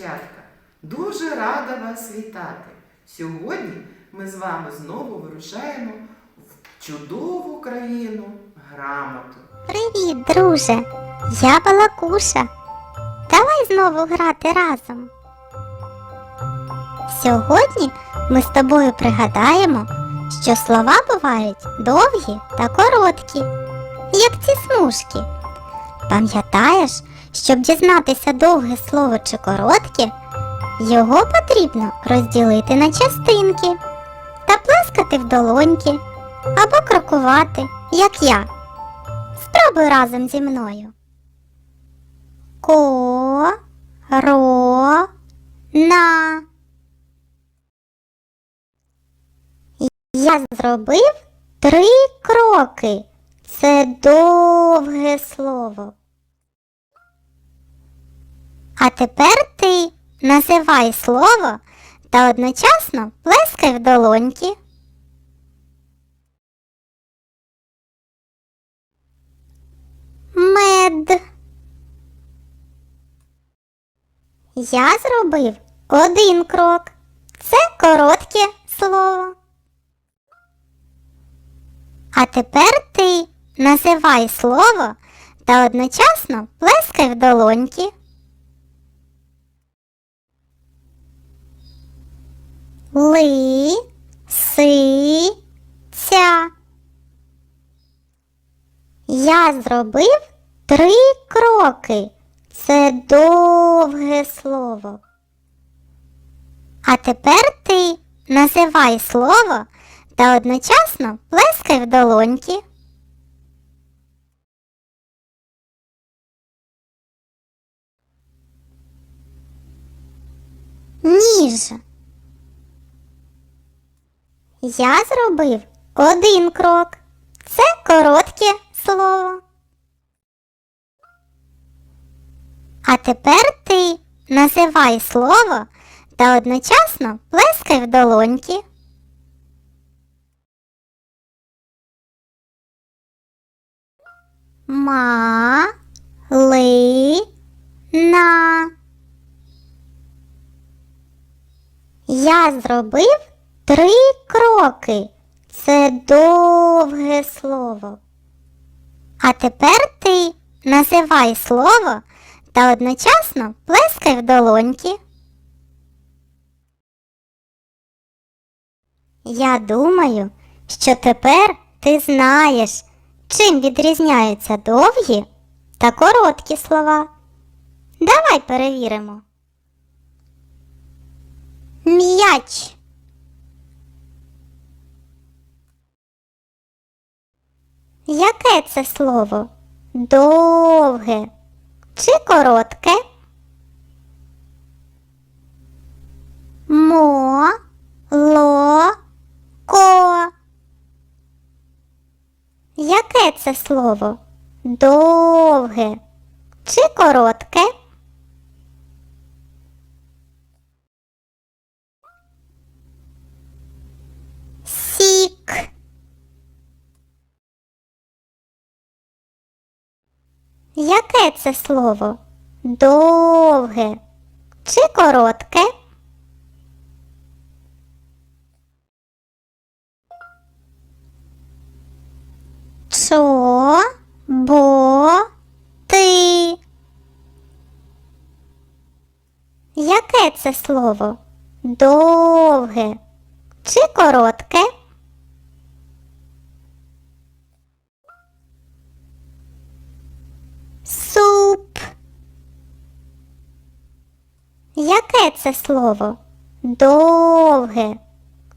дівчатка! Дуже рада вас вітати! Сьогодні ми з вами знову вирушаємо в чудову країну грамоту. Привіт, друже! Я балакуша. Давай знову грати разом. Сьогодні ми з тобою пригадаємо, що слова бувають довгі та короткі, як ці смужки. Пам'ятаєш, щоб дізнатися довге слово чи коротке, його потрібно розділити на частинки та плескати в долоньки або крокувати, як я. Спробуй разом зі мною. Ко, ро, на. Я зробив три кроки. Це довге слово. А тепер ти називай слово та одночасно плескай в долоньки. Мед. Я зробив один крок. Це коротке слово. А тепер ти називай слово та одночасно плескай в долоньки. Ли, си. Я зробив три кроки. Це довге слово. А тепер ти називай слово та одночасно плескай в долоньки. Ніж. Я зробив один крок. Це коротке слово. А тепер ти називай слово та одночасно плескай в долоньки. Ма, ли, на. Я зробив три кроки. Це довге слово. А тепер ти називай слово та одночасно плескай в долоньки. Я думаю, що тепер ти знаєш, чим відрізняються довгі та короткі слова. Давай перевіримо. М'яч. Яке це слово? Довге чи коротке? Мо, ло, ко. Яке це слово? Довге чи коротке? Яке це слово? Довге чи коротке? Чо, бо, ти. Яке це слово? Довге чи коротке? Яке це слово? Довге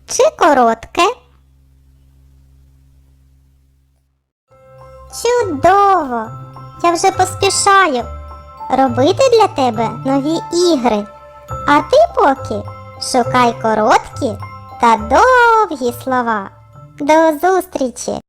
чи коротке? Чудово! Я вже поспішаю робити для тебе нові ігри. А ти поки шукай короткі та довгі слова. До зустрічі!